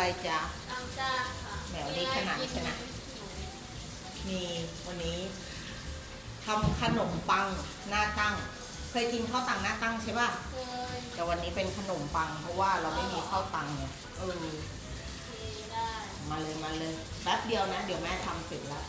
อะไรจ๊ะน้ำตาค่ะแมวนี้ขนาดใช่ไหมมีวันนี้ทำขนมปังหน้าตั้ง เคยกินข้าวตังหน้าตั้งใช่ป่ะเคยแต่วันนี้เป็นขนมปัง เพราะว่าเราไม่มีข้าวตังเนี่ยเออมาเลยมาเลยแป๊บเดียวนะ เดี๋ยวแม่ทำเสร็จแล้ว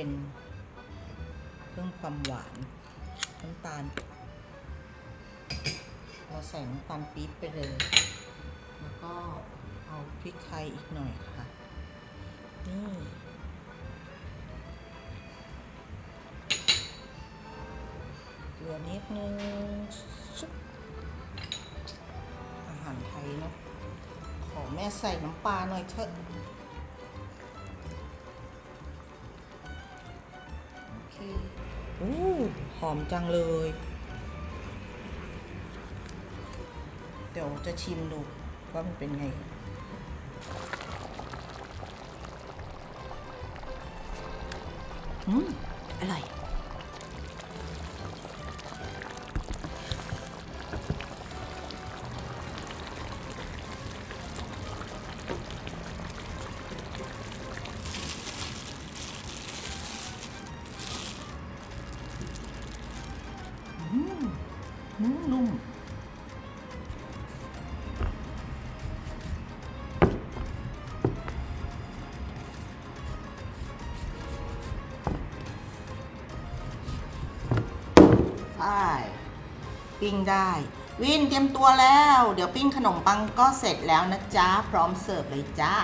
เป็นเพิ่มความหวานน้ำตาล เราใส่น้ำตาลปี๊บไปเลย แล้วก็เอาพริกไทยอีกหน่อยค่ะ นี่เกลือนิดนึงชุบอาหารไทยเนาะขอแม่ใส่น้ำปลาหน่อยเถอะ หอมจังเลย เดี๋ยวจะชิมดูว่ามันเป็นไง อืม อร่อย นุ่ม ไปปิ้งได้ วินเตรียมตัวแล้ว เดี๋ยวปิ้งขนมปังก็เสร็จแล้วนะจ๊ะ พร้อมเสิร์ฟเลยจ้า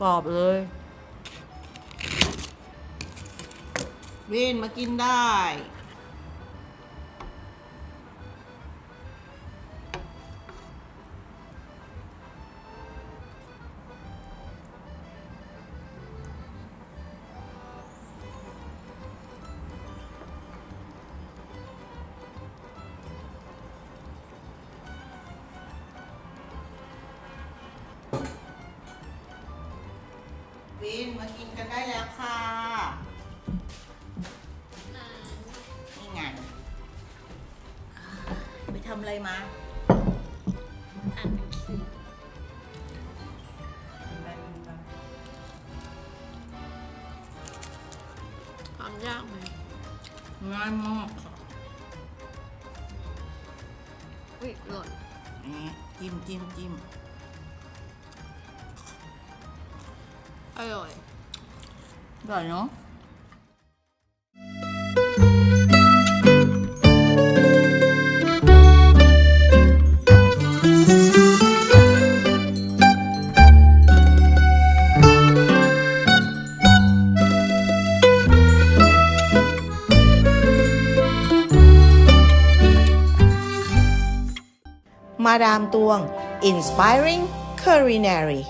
กรอบเลย วินมากินได้ วินมากินกันได้แล้วค่ะนานนี่ไงไปทำอะไรมาอ่านหนังสือความยากไหมง่ายมากค่ะอุ้ยหล่นนี่จิ้มจิ้มจิ้ม ร่อยอร่อยเนาะมาดามตวง Inspiring Culinary